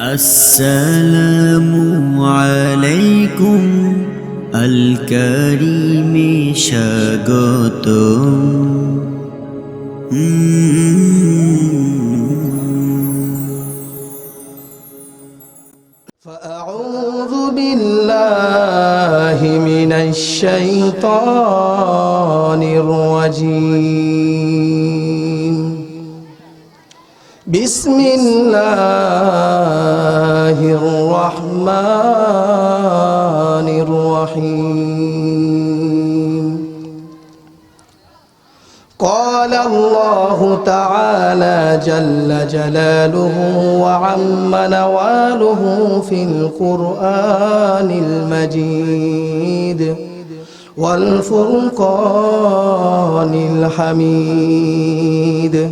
السلام عليكم الكريم স্বাগতম فأعوذ بالله من الشيطان الرجيم بسم الله الرحمن الرحيم. قال الله تعالى جل جلاله وعم نواله في القرآن المجيد والفرقان الحميد.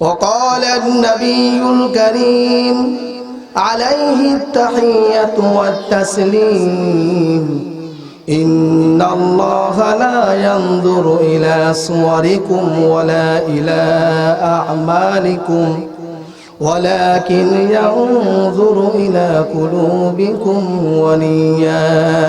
وقال النبي الكريم عليه التحية والتسليم إن الله لا ينظر إلى صوركم ولا إلى أعمالكم ولكن ينظر إلى قلوبكم ونياتكم.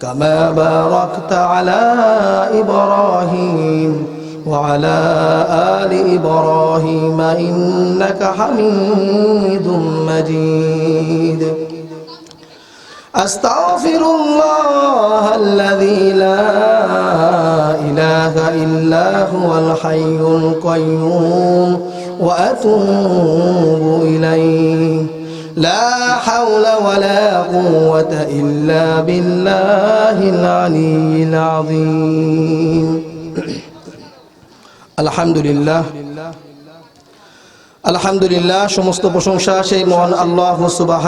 كما باركت على إبراهيم وعلى آل إبراهيم إنك حميد مجيد. أستغفر الله الذي لا إله إلا هو الحي القيوم وأتوب إليه. لا حول ولا قوة إلا بالله العلي العظيم الحمد لله আলহামদুলিল্লাহ, সমস্ত প্রশংসা সেই মহান আল্লাহ সুবাহ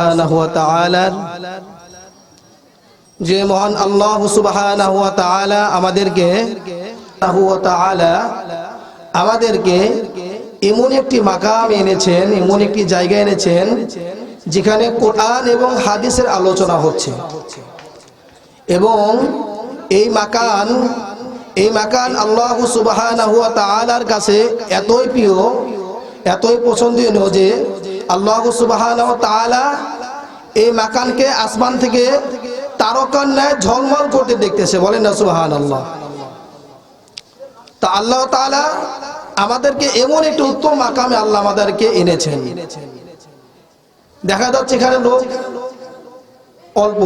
যে মহান আল্লাহ সুবাহ আমাদেরকে আমাদেরকে এমন একটি মাকাম এনেছেন, এমন একটি জায়গা এনেছেন যেখানে কোরআন এবং হাদিসের আলোচনা হচ্ছে। এবং এই মাকান এই মাকান আল্লাহ তাআলার কাছে এতই প্রিয়, এতই পছন্দনীয় যে আল্লাহ তাআলা এই মাকানকে আসমান থেকে তারকার ন্যায় ঝলমল করতে দেখতেছে। বলেন না সুবাহান আল্লাহ তা আল্লাহ তাআলা আমাদেরকে এমন একটি উত্তম মাকামে আল্লাহ আমাদেরকে এনেছেন। দেখা যাচ্ছে এখানে লোক অল্প,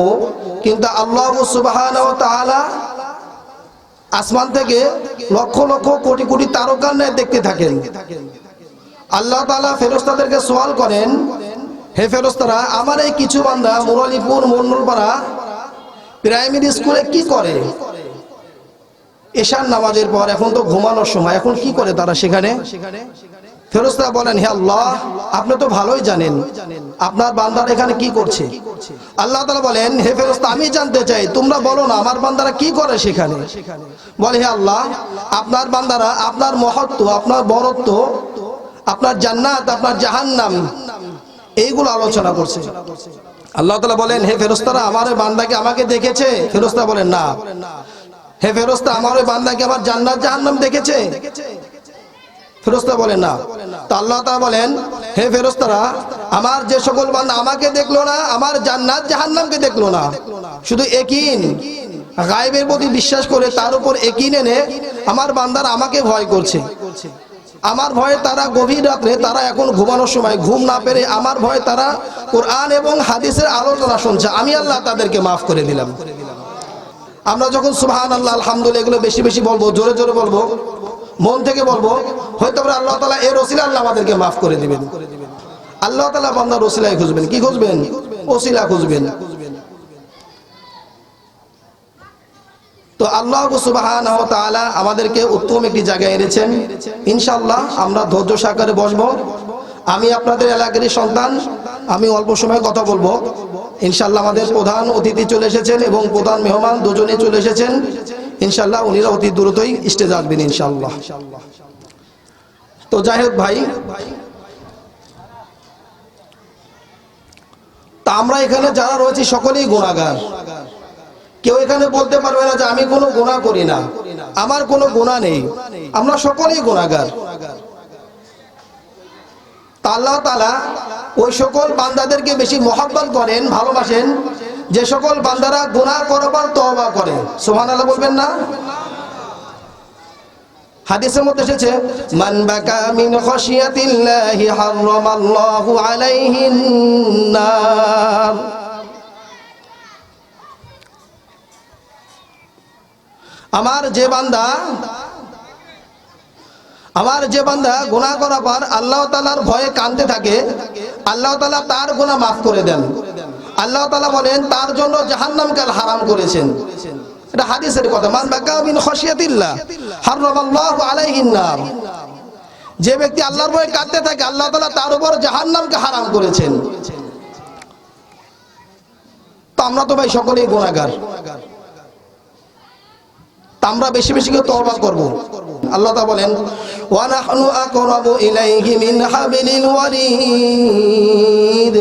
কিন্তু আল্লাহ সুবাহান আসমান থেকে লক্ষ লক্ষ কোটি কোটি তারকার ন্যায় দেখতে থাকেন। আল্লাহ তালা ফেরস্তাদেরকে সোয়াল করেন, হে ফেরস্তারা আমার এই কিছু বান্ধা মুরালিপুর, মন্ডলপাড়া প্রাইমারি স্কুলে কি করে? এশার নামাজের পর এখন তো ঘুমানোর সময়, এখন কি করে তারা সেখানে সেখানে? ফেরস্তা বলেন, হে আল্লাহ, আপনি তো ভালোই জানেন। আপনার বান্দার এখানে কি করছে? আল্লাহ তালা বলেন, হে ফেরস্তা আমি জানতে চাই, তোমরা বলো না, আমার বান্দারা কি করে সেখানে? বলে, হে আল্লাহ, আপনার বান্দারা আপনার মহত্ব, আপনার বরত্ব, আপনার জান্নাত, আপনার জাহান্নাম, এইগুলো আলোচনা করছে। আল্লাহ তালা বলেন, হে ফেরস্তারা আমার বান্দাকে আমাকে দেখেছে? ফেরস্তা বলেন, না। হে ফেরস্তা আমার ওই বান্দাকে আমার জান্নাত, জাহান্নাম দেখেছে? ফেরস্তা বলেন না। তা আল্লাহ বলেন, হে ফেরস্তারা আমার যে সকল বান্দা আমাকে দেখল না, আমার জান্নাত জাহান্নামকে দেখল না। শুধু একিন গায়েবের প্রতি বিশ্বাস করে তার উপর একই এনে আমার বান্দার আমাকে ভয় করছে। আমার ভয়ে তারা গভীর রাত্রে তারা এখন ঘুমানোর সময় ঘুম না পেরে আমার ভয়ে তারা কোরআন এবং হাদিসের আলোচনা শুনছে। আমি আল্লাহ তাদেরকে মাফ করে দিলাম। আমরা যখন সুবহান আল্লাহ আলহামদুলিল্লাহ, এগুলো বেশি বেশি বলব, জোরে জোরে বলব। মন থেকে বলব, হয়তো আমরা আল্লাহ তালা এর ওসিলা আল্লাহ আমাদেরকে মাফ করে দিবেন। আল্লাহ তালা বান্দার ওসিলায় খুঁজবেন। কি খুঁজবেন? ওসিলা খুঁজবেন। তো আল্লাহ সুবাহান আমাদেরকে উত্তম একটি জায়গায় এনেছেন। ইনশাল্লাহ আমরা ধৈর্য সাকারে বসবো। আমি আপনাদের এলাকারই সন্তান। আমি অল্প সময় কথা বলব। ইনশাল্লাহ আমাদের প্রধান অতিথি চলে এসেছেন এবং প্রধান মেহমান দুজনে চলে এসেছেন। ইনশাআল্লাহ উনিরা অতি দ্রুতই স্টেজ আসবেন ইনশাআল্লাহ। তো যাই হোক ভাই, তা আমরা এখানে যারা রয়েছি সকলেই গুণাগার কেউ এখানে বলতে পারবে না যে আমি কোনো গুণা করি না। আমার কোনো গুণা নেই। আমরা সকলেই গুণাগার তা আল্লাহ তালা ওই সকল বান্দাদেরকে বেশি মহাব্বত করেন, ভালোবাসেন। যে সকল বান্দারা গুণা করবার তওবা করে সোহান আল্লাহ বলবেন না? হাদিসের মধ্যে এসেছে, মান বাকা মিন খাশিয়াতিল্লাহি হারামাল্লাহু আলাইহিন নার। আমার যে বান্দা, আমার যে বান্দা গুনাহ করার পর আল্লাহ তালার ভয়ে কানতে থাকে, আল্লাহ তালা তার গুনাহ মাফ করে দেন। আল্লাহ তালা বলেন, তার জন্য জাহান্নামকে হারাম করেছেন। এটা হাদিসের কথা। মান বাকা খসিয়াতিল্লাহ হারামাল্লাহু আলাইহিন যে ব্যক্তি আল্লাহর ভয়ে কাঁদতে থাকে, আল্লাহ তালা তার উপর জাহান্নামকে হারাম করেছেন। তো আমরা তো ভাই সকলেই গুণাগার আমরা বেশি বেশি করে তওবা করব। আল্লাহ তা বলেন, ওয়া নাহনু আকরাবু ইলাইহি মিন হাবিলিল ওয়ারিদ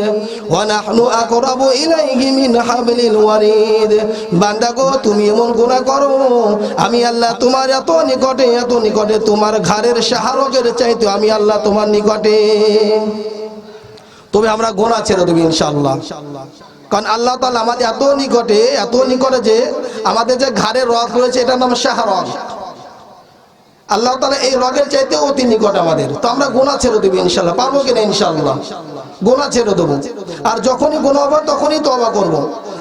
ওয়া নাহনু আকরাবু ইলাইহি মিন হাবিলিল ওয়ারিদ বান্দা গো, তুমি এমন গুনাহ করো, আমি আল্লাহ তোমার এত নিকটে এত নিকটে তোমার ঘরের শাহরগের চাইতে আমি আল্লাহ তোমার নিকটে। তবে আমরা গোনা ছেড়ে দেবো ইনশাআল্লাহ। কারণ আল্লাহ তালা আমাদের এত নিকটে এত নিকটে যে আমাদের যে ঘাড়ের রগ রয়েছে, এটার নাম শাহরগ। আল্লাহ তালা এই রগের চাইতে অতি নিকট আমাদের। তো আমরা গোনা ছেড়ে দেবো ইনশাল্লাহ পারব কিনা ইনশাল্লাহ গোনা ছেড়ে দেবো। আর যখনই গোনা হবে, তখনই তবা করব।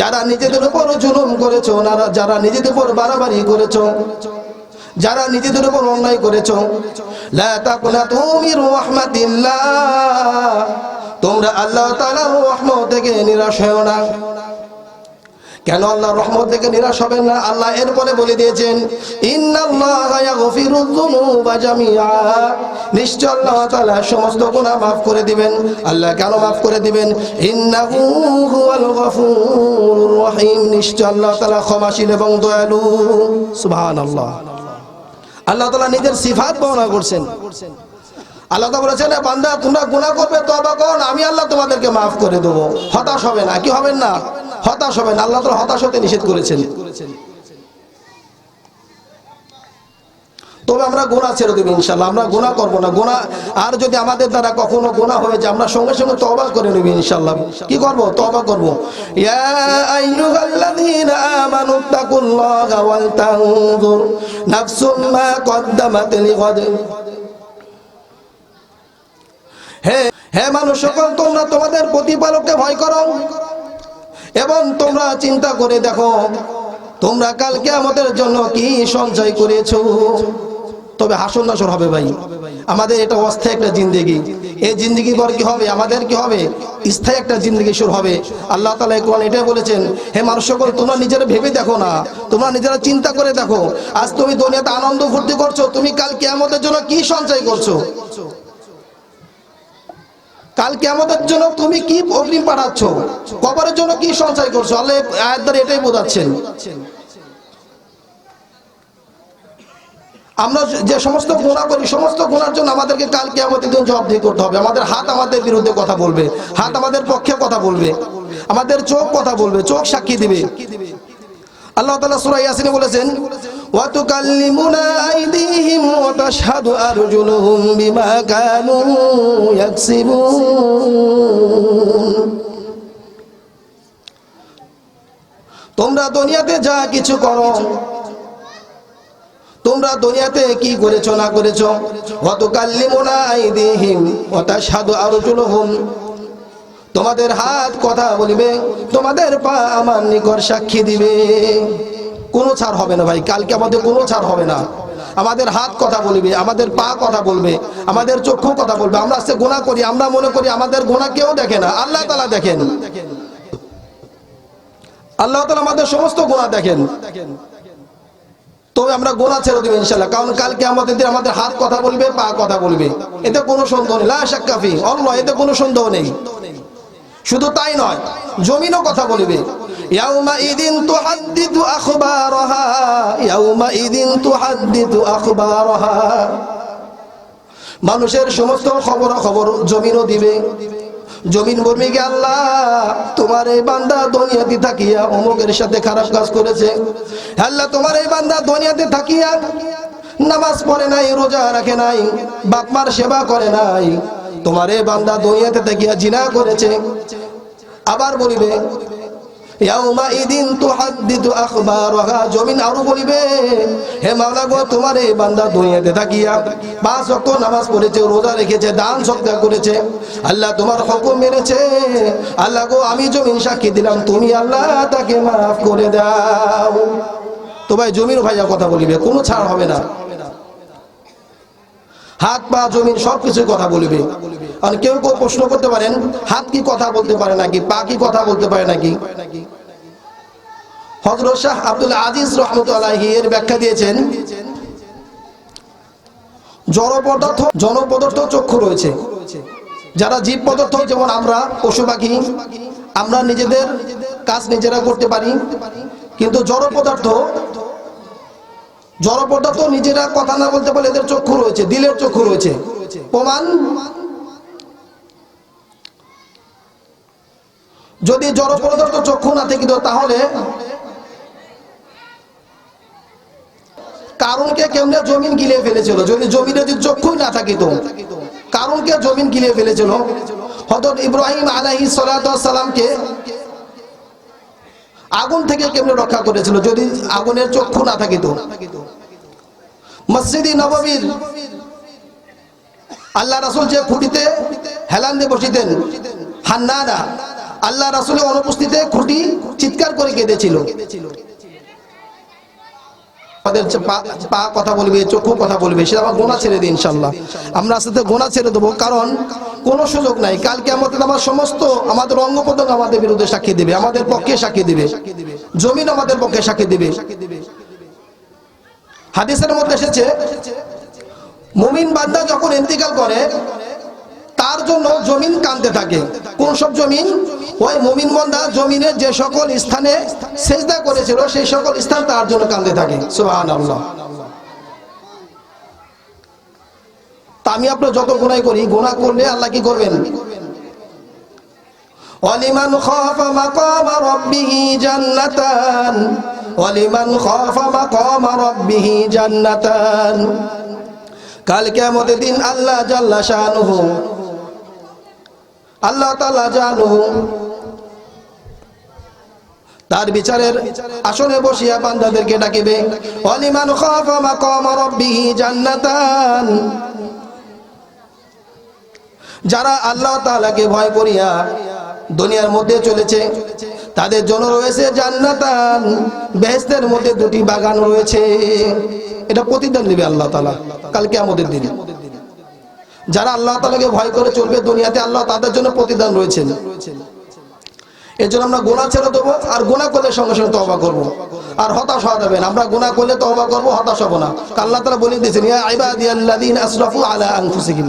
যারা নিজেদের উপর জুলুম করেছ যারা নিজেদের উপর বাড়াবাড়ি করেছ, যারা নিজেদের উপর অন্যায় করেছ, লা তোমরা আল্লাহ তাআলার রহমত থেকে নিরাশ হও না। কেন আল্লাহ রহমত থেকে নিরাশ হবেন না? আল্লাহ এরপরে বলে দিয়েছেন নিশ্চয় আল্লাহ তাআলা সমস্ত গুনাহ maaf করে দিবেন। আল্লাহ কেন maaf করে দিবেন? রহিম। নিশ্চয় আল্লাহ তাআলা ক্ষমাশীল এবং দয়ালু। সুবহানাল্লাহ। আল্লাহ তাআলা নিজের সিফাত বর্ণনা করছেন। আল্লাহ তাআলা বলেছেন বান্দা, তোমরা গুনাহ করবে, তওবা করো, আমি আল্লাহ তোমাদেরকে maaf করে দেবো। হতাশ হবে না, কি হবেন না? হতাশ হবেন, আল্লাহ তাআলা হতাশ হতে নিষেধ করেছেন। তবে আমরা গোনা ছেড়ে দেবো ইনশাল্লাহ আমরা গোনা করব না। গোনা আর যদি আমাদের দ্বারা কখনো গোনা হয়ে যায়, আমরা সঙ্গে সঙ্গে তবা করে নেব ইনশাল্লাহ কি করব? তবা করব। হে হে মানুষ সকল, তোমরা তোমাদের প্রতিপালককে ভয় করো এবং তোমরা চিন্তা করে দেখো, তোমরা কালকে আমাদের জন্য কি সঞ্চয় করেছ? তবে হাসন নাসর হবে ভাই, আমাদের এটা অস্থায়ী একটা জিন্দেগি। এই জিন্দেগি পর কি হবে? আমাদের কি হবে? স্থায়ী একটা জিন্দেগি শুরু হবে। আল্লাহ তালা কোরআন এটাই বলেছেন, হে মানুষ সকল, তোমরা নিজেরা ভেবে দেখো না, তোমরা নিজেরা চিন্তা করে দেখো। আজ তুমি দুনিয়াতে আনন্দ ফুর্তি করছ, তুমি কাল আমাদের জন্য কি সঞ্চয় করছ? কালকে আমাদের জন্য তুমি কি অগ্রিম পাঠাচ্ছ? কবরের জন্য কি সঞ্চয় করছ? আল্লাহ এটাই বোঝাচ্ছেন। আমরা যে সমস্ত গুণা করি, সমস্ত গুণার জন্য আমাদেরকে কালকে আমাদের দিন জবাবদিহি করতে হবে। আমাদের হাত আমাদের বিরুদ্ধে কথা বলবে, হাত আমাদের পক্ষে কথা বলবে, আমাদের চোখ কথা বলবে, চোখ সাক্ষী দিবে। আল্লাহ তাআলা সূরা ইয়াসিনে বলেছেন আইদিহিম ওয়া তাশহাদু আরজুলুহুম বিমা কানু ইয়াকসিবুন তোমরা দুনিয়াতে যা কিছু করো, তোমরা দুনিয়াতে কি করেছ না করেছ? ওয়া তুকাল্লিমুনা আইদিহিম ওয়া তাশহাদু আরজুলুহুম তোমাদের হাত কথা বলিবে, তোমাদের পা আমার নিকট সাক্ষী দিবে। কোনো ছাড় হবে না ভাই, কালকে আমাদের কোনো ছাড় হবে না। আমাদের হাত কথা বলবে, আমাদের পা কথা বলবে, আমাদের চক্ষু কথা বলবে, আমরা আজকে গোনা করি, আমরা মনে করি আমাদের গোনা কেউ দেখে না, আল্লাহ তালা দেখেন। আল্লাহ তালা আমাদের সমস্ত গোনা দেখেন। তবে আমরা গোনা ছেড়ে দেবো ইনশাল্লাহ কারণ কালকে আমাদের দিন আমাদের হাত কথা বলবে, পা কথা বলবে, এতে কোনো সন্দেহ নেই। লা শাক্কাফি অল্লাহ এতে কোনো সন্দেহ নেই। শুধু তাই নয়, জমিনও কথা বলবে। মানুষের সমস্ত খবর খবর জমিনও দিবে। জমিন বলবে কি, আল্লাহ, তোমার এই বান্দা দুনিয়াতে থাকিয়া অমুকের সাথে খারাপ কাজ করেছে। আল্লাহ, তোমার এই বান্দা দুনিয়াতে থাকিয়া নামাজ পড়ে নাই, রোজা রাখে নাই বাপমার সেবা করে নাই তোমার এই বান্দা দুনিয়াতে থাকিয়া জিনা করেছে। আবার বলিবে জমিন আরও হে গো বান্দা থাকিয়া নামাজ পড়েছে, রোজা রেখেছে, দান করেছে। আল্লাহ তোমার মেনেছে। আল্লাহ গো, আমি জমিন সাক্ষী দিলাম, তুমি আল্লাহ তাকে মাফ করে দাও। জমির ভাইয়া কথা বলিবে, কোনো ছাড় হবে না। হাত, পা, জমিন সবকিছু কথা বলবে। আর কেউ কেউ প্রশ্ন করতে পারেন, হাত কি কথা বলতে পারে নাকি, পা কি কথা বলতে পারে নাকি? হজরত শাহ আব্দুল আজিজ রহমতুল্লাহি এর ব্যাখ্যা দিয়েছেন জড় পদার্থ জন পদার্থ চক্ষু রয়েছে। যারা জীব পদার্থ, যেমন আমরা, পশু পাখি, আমরা নিজেদের কাজ নিজেরা করতে পারি, কিন্তু জড় পদার্থ জড় পদার্থ নিজেরা কথা না বলতে পারলে এদের চক্ষু রয়েছে, দিলের চক্ষু রয়েছে। প্রমাণ? যদি জড় পদার্থ চক্ষু না থাকিত তাহলে কারণকে কেমনে জমিন গিলে ফেলেছিল? যদি জমিনে যদি চক্ষুই না থাকিত কারণকে জমিন গিলে ফেলেছিল? হজরত ইব্রাহিম আলাইহিস সালামকে আগুন থেকে কেমনে রক্ষা করেছিল? যদি আগুনের চক্ষু না থাকিত মসজিদি নববীর আল্লাহ রাসুল যে খুঁটিতে হেলান দিয়ে বসিতেন হান্নারা, আল্লাহ রাসুলের অনুপস্থিতে খুঁটি চিৎকার করে কেঁদেছিল। পা- কথা বলবে, চক্ষু কথা বলবে, সেটা আমার গোনা ছেড়ে দিই ইনশাল্লাহ আমরা আস্তে গোনা ছেড়ে দেবো। কারণ কোনো সুযোগ নাই। কালকে আমাদের আমার সমস্ত আমাদের অঙ্গ আমাদের বিরুদ্ধে সাক্ষী দিবে, আমাদের পক্ষে সাক্ষী দিবে। জমিন আমাদের পক্ষে সাক্ষী দিবে। হাদিসের মধ্যে এসেছে, মুমিন বান্দা যখন ইন্তিকাল করে, তার জন্য জমিন কানতে থাকে। কোন সব জমিন? ওই মুমিন বান্দা জমিনের যে সকল স্থানে সেজদা করেছিল, সেই সকল স্থান তার জন্য কান্দে থাকে। সুবহানাল্লাহ। আমি আপনার যত গুনাই করি, গুনাহ করলে আল্লাহ কি করবেন? ওয়ালিমান খাফা মাকামা রাব্বিহি জান্নাতান। ওয়ালিমান খাফা মাকামা রাব্বিহি জান্নাতান। কাল কিয়ামতের দিন আল্লাহ জাল্লা শানুহু, আল্লাহ তাআলা জানুহু, তার বিচারের আসনে বসিয়া বান্দাদেরকে ডাকিবে অলিমান খাফা মাকাম রাব্বিহি জান্নাতান। যারা আল্লাহ তাআলাকে ভয় করিয়া দুনিয়ার মধ্যে চলেছে, তাদের জন্য রয়েছে জান্নাতান। বেহেশতের মধ্যে দুটি বাগান রয়েছে। এটা প্রতিদান দিবে আল্লাহ তালা কালকে আমাদের দিনে। যারা আল্লাহ তালাকে ভয় করে চলবে দুনিয়াতে, আল্লাহ তাদের জন্য প্রতিদান রয়েছেন। এর জন্য আমরা গোনা ছেড়ে দেবো আর গোনা করলে সঙ্গে সঙ্গে তহবা করব। আর হতাশ হওয়া যাবে না। আমরা গোনা করলে তহবা করব, হতাশ হব না। আল্লাহ তারা বলে দিয়েছেন, ইয়া ইবাদি আল্লাযীনা আসরাফু আলা আনফুসিহিম।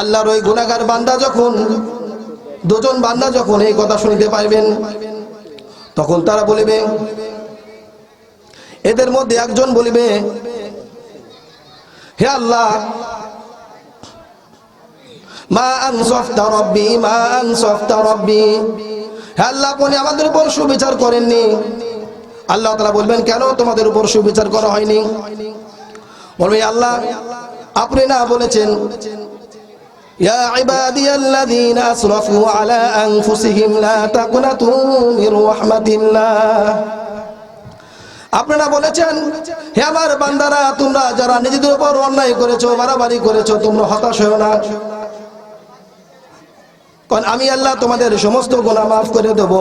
আল্লাহর ওই গুনাহগার বান্দা যখন, দুজন বান্দা যখন এই কথা শুনিতে পাইবেন, তখন তারা বলিবে, এদের মধ্যে একজন বলিবে, হে আল্লাহ, মা আনসফতা রব্বি, মা আনসফতা রব্বি। হে আল্লাহ, আপনি আমাদের উপর সুবিচার করেননি। আল্লাহ তাআলা বলবেন, কেন তোমাদের উপর সুবিচার করা হয়নি? বলবে আল্লাহ, আপনি না বলেছেন يا عبادي الذين أسرفوا على أنفسهم لا تقنطوا من رحمة الله আপনারা বলেছেন হে আমার বান্দারা তোমরা যারা নিজেদের উপর অন্যায় করেছো বাড়াবাড়ি করেছো তোমরা হতাশ হও না কারণ আমি আল্লাহ তোমাদের সমস্ত গোনা মাফ করে দেব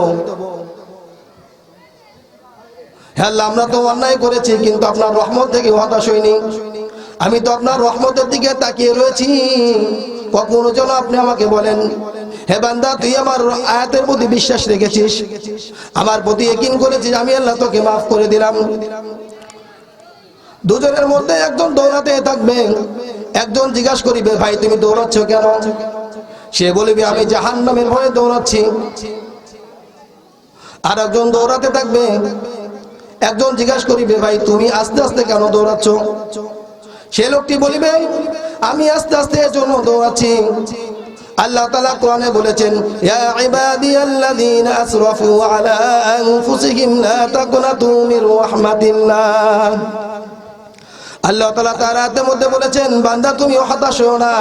হ্যাঁ আল্লাহ আমরা তো অন্যায় করেছি কিন্তু আপনার রহমত থেকে হতাশ হইনি আমি তো আপনার রহমতের দিকে তাকিয়ে রয়েছি কখনো যেন আপনি আমাকে বলেন, হে বান্দা, তুই আমার আয়াতের প্রতি বিশ্বাস রেখেছিস। আমার প্রতি একিন করেছিস, আমি আল্লাহ তোকে মাফ করে দিলাম। দুজনের মধ্যে একজন দৌড়াতে থাকবে, একজন জিজ্ঞাসা করিবে, ভাই, তুমি দৌড়াচ্ছ কেন? সে বলিবে, আমি জাহান নামের ভয়ে দৌড়াচ্ছি। আর একজন দৌড়াতে থাকবে, একজন জিজ্ঞাসা করিবে, ভাই, তুমি আস্তে আস্তে কেন দৌড়াচ্ছ? সে লোকটি বলিবে, আমি আস্তে আস্তে জন্য দৌড়াচ্ছি আল্লাহ তালা কোরআনে বলেছেন আল্লাহ তাআলা তার মধ্যে বলেছেন, বান্দা তুমি হতাশ না।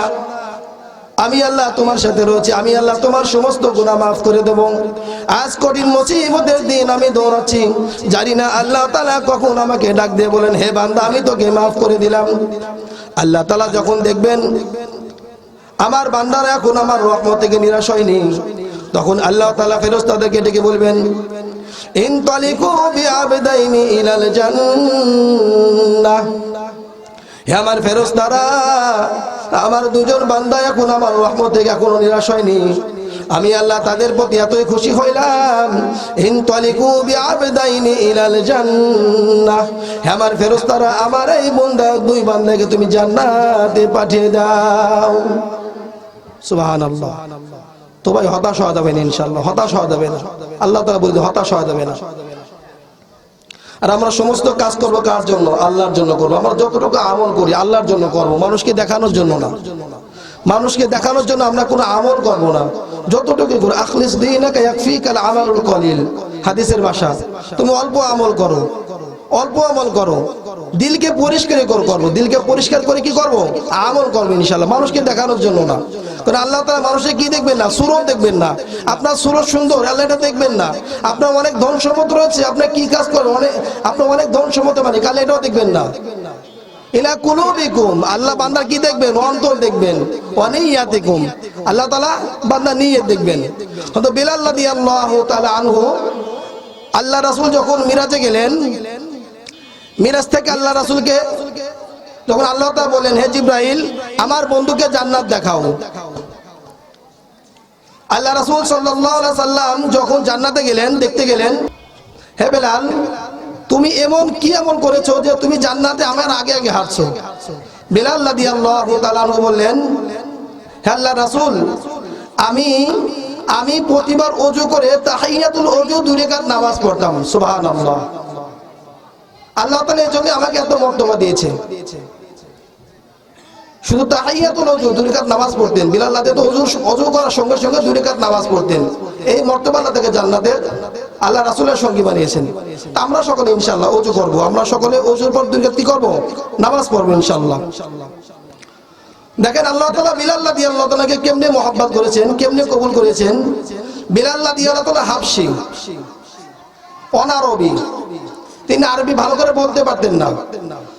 আমি আল্লাহ তোমার সাথে রয়েছি, আমি আল্লাহ তোমার সমস্ত গুনাহ মাফ করে দেব। আজ কঠিন মুসিবতের দিন আমি দৌড়াচ্ছি। জানি না আল্লাহ তালা কখন আমাকে ডাক দিয়ে বলেন, হে বান্দা, আমি তোকে মাফ করে দিলাম। আল্লাহ তালা যখন দেখবেন, আমার বান্দারা এখন আমার রহমত থেকে নিরাশ হয়নি। তখন আল্লাহ তাআলা ফেরেশতাদেরকে ডেকে বলবেন, ইন তালিকু আমার ফেরেশতারা আমার দুজন বান্দা এখন আমার রহমত থেকে এখনও নিরাশ হয়নি। আমি আল্লাহ তাদের প্রতি এতই খুশি হইলাম। ইন তালিকু বিআবদাইনি ইলাল জান্নাহ। আমার ফেরেশতারা আমার এই বান্দা দুই বান্দাকে তুমি জান্নাতে পাঠিয়ে দাও। সুবহানাল্লাহ। তো ভাই হতাশ হওয়া যাবে না ইনশাআল্লাহ, হতাশ হওয়া যাবে না। আল্লাহ তাআলা বলে হতাশ হওয়া যাবে না। আর আমরা সমস্ত কাজ করব কার জন্য? আল্লাহর জন্য করব। আমরা যতটুকু আমল করি, আল্লাহর জন্য করব। মানুষকে দেখানোর জন্য না। মানুষকে দেখানোর জন্য আমরা কোনো আমল করব না। যতটুকু করো, আখলিস দিনাকা ইয়াকফিকাল আমালুল কলিল। হাদিসের ভাষা, তুমি অল্প আমল করো। অল্প আমল করো। দিলকে পরিষ্কার করো। করব দিলকে পরিষ্কার করে কি করব? আমল করব ইনশাল্লাহ মানুষকে দেখানোর জন্য না। কারণ আল্লাহ তালা মানুষের কি দেখবেন না? সুরত দেখবেন না। আপনার সুরত সুন্দর আল্লাহ দেখবেন না। আপনার অনেক ধন সম্পদ রয়েছে, আপনি কি কাজ করেন? অনেক, আপনার অনেক ধন সম্পদ মানে কালে এটাও দেখবেন না। ইলা কুলুবিকুম, আল্লাহ বান্দার কি দেখবেন? অন্তর দেখবেন। অনিয়াতিকুম আল্লাহ তাআলা বান্দার নিয়ত দেখবেন। হয়তো বিলাল রাদিয়াল্লাহু তাআলা আনহু, আল্লাহ রাসূল যখন মিরাজে গেলেন, মিরাজ থেকে আল্লাহ রাসূলকে, যখন আল্লাহ তাআলা বলেন হে জিব্রাইল, আমার বন্ধুকে জান্নাত দেখাও। আল্লাহ রাসূল আলাইহি সাল্লাম যখন জান্নাতে গেলেন, দেখতে গেলেন, হে বেলাল, তুমি এমন কি এমন করেছ যে তুমি জান্নাতে আমার আগে আগে হাঁটছো বেলাল তাআলা আনহু বললেন, হে আল্লাহ রাসূল, আমি আমি প্রতিবার অজু করে তাহিয়াতুল অজু দুই রাকাত নামাজ পড়তাম, সুবহানাল্লাহ। আল্লাহ তাআলা এই জন্য আমাকে এত মর্তবা দিয়েছে। শুধু তাহাইয়াতুল অজু দুই রাকাত নামাজ পড়তেন। বিলাল রাতে তো অজু অজু করার সঙ্গে সঙ্গে দুই রাকাত নামাজ পড়তেন। এই মর্তবা আল্লাহ থেকে জান্নাতের আল্লাহ রাসূলের সঙ্গী বানিয়েছেন। আমরা সকলে ইনশাআল্লাহ অজু করব। আমরা সকলে অজুর পর দুই রাকাত কি করব? নামাজ পড়ব ইনশাআল্লাহ। দেখেন আল্লাহ তাআলা বিলাল রাদিয়াল্লাহু তাআলাকে কেমনে মহব্বত করেছেন, কেমনে কবুল করেছেন? বিলাল্লা বিলাল রাদিয়াল্লাহু তাআলা হাবশী অনারবি। তিনি আরবি ভালো করে বলতে পারতেন না।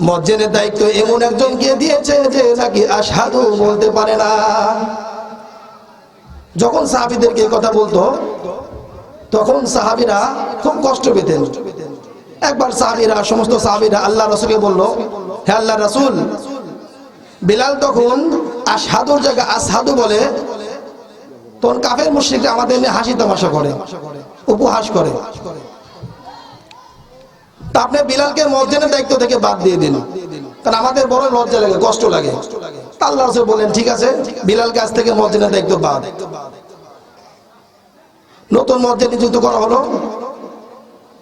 মসজিদের দায়িত্ব এমন একজনকে দিয়েছে যে নাকি আশহাদু বলতে পারে না। যখন সাহাবীদেরকে কথা বলতো, তখন সাহাবীরা খুব কষ্ট পেতেন। একবার সাহাবীরা, সমস্ত সাহাবীরা আল্লাহ রসুলকে বলল, হে আল্লাহ রসুল, বিলাল তখন আশহাদুর জায়গায় আশহাদু বলে তখন কাফের মুশরিকরা আমাদের নিয়ে হাসি তামাশা করে, উপহাস করে। তা আপনি বিলালকে মসজিদের দায়িত্ব থেকে বাদ দিয়ে দিন। কারণ আমাদের বড় লজ্জা লাগে, কষ্ট লাগে। আল্লাহ রসুল বলেন ঠিক আছে, বিলাল কাছ থেকে মসজিদের দায়িত্ব বাদ। নতুন মসজিদ নিযুক্ত করা হলো।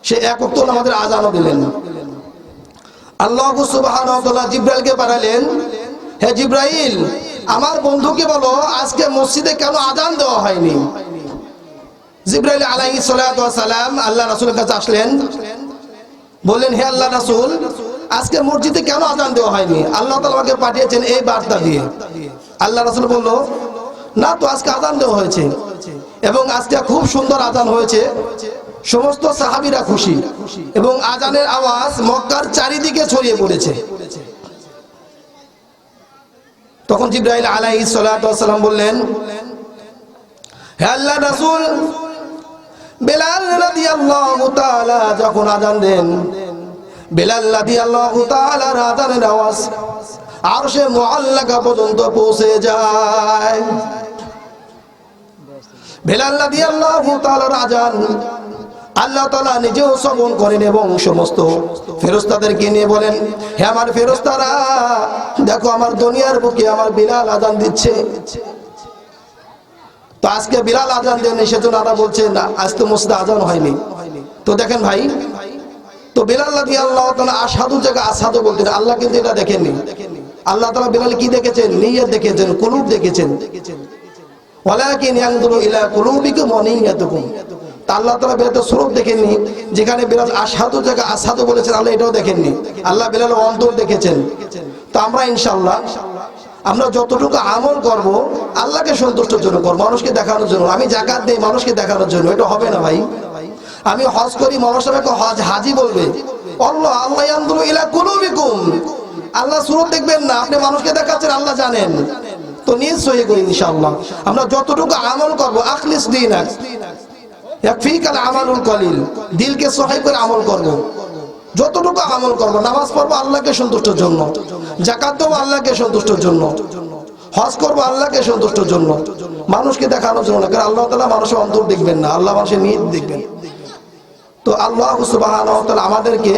সে এক উক্ত আমাদের আজানও দিলেন। আল্লাহ সুবহানাহু ওয়া তাআলা জিব্রাইলকে পাঠালেন, হে জিব্রাইল, আমার বন্ধুকে বলো, আজকে মসজিদে কেন আজান দেওয়া হয়নি? জিব্রাইল ওয়াস সালাম আল্লাহ রাসূলের কাছে আসলেন। বললেন, হে আল্লাহ রাসূল আজকে মসজিদে কেন আজান দেওয়া হয়নি? আল্লাহ তাআলা আমাকে পাঠিয়েছেন এই বার্তা দিয়ে। আল্লাহ রাসূল বলল, না তো, আজকে আজান দেওয়া হয়েছে এবং আজকে খুব সুন্দর আজান হয়েছে। সমস্ত সাহাবীরা খুশি এবং আজানের আওয়াজ মক্কার চারিদিকে ছড়িয়ে পড়েছে। তখন জিব্রাইল আলাইহিস সালাতু ওয়াস বললেন, হে আল্লাহ রাসূল যখন আজান দেন পর্যন্ত পৌঁছে যায়। আজান আল্লাহ তাআলা নিজেও শ্রবণ করেন এবং সমস্ত ফেরেশতাদেরকে নিয়ে বলেন, হে আমার ফেরেশতারা দেখো আমার দুনিয়ার বুকে আমার বিলাল আজান দিচ্ছে। তো আজকে বিলাল আজান দেন সেজন্য আরা বলছে, না, আজ তো মসজিদে আজান হয়নি। তো দেখেন ভাই, তো বিলাল আল্লাহ তালা আসাদু জায়গা আসাদু বলতেন আল্লাহ কিন্তু এটা দেখেননি। আল্লাহ তালা বিলাল কি দেখেছেন? নিয়ত দেখেছেন, কুলুব দেখেছেন। আল্লাহ স্বরূপ দেখেননি, যেখানে বিলাল আসাদু জায়গা বলেছেন, আল্লাহ এটাও দেখেননি। আল্লাহ অন্তর দেখেছেন। তো আমরা ইনশাআল্লাহ আমরা যতটুকু আমল করব, আল্লাহকে সন্তুষ্টের জন্য করব, মানুষকে দেখানোর জন্য। আমি জাকাত দেই মানুষকে দেখানোর জন্য, এটা হবে না ভাই। আমি হজ করি মানুষ হজ হাজি বলবে। আল্লাহ সুরত দেখবেন না, আপনি মানুষকে দেখাচ্ছেন, আল্লাহ জানেন। তো করি ইনশাআল্লাহ। আমরা যতটুকু আমল করব, আখলিস দিন আমালুল কলিল। দিলকে সহায় করে আমল করব। যতটুকু আমল করব, নামাজ পড়ব আল্লাহকে সন্তুষ্টের জন্য জাকাত দেবো আল্লাহকে সন্তুষ্টের জন্য, হজ করব আল্লাহকে সন্তুষ্টের জন্য। মানুষকে দেখানোর জন্য কারণ আল্লাহ তালা মানুষের অন্তর দেখবেন না, আল্লাহ মানুষের নিয়ত দেখবেন। তো আল্লাহ সুবাহ আমাদেরকে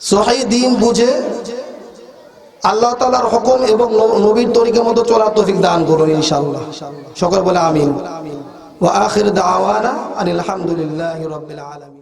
সহাই দিন বুঝে আল্লাহ তালার হুকুম এবং নবীর তরিকের মতো চলার তৌফিক দান করুন ইনশাআল্লাহ। সকল বলে আমিন। ওয়া আখির দাওয়ানা আনিল হামদুলিল্লাহি রাব্বিল আলামিন।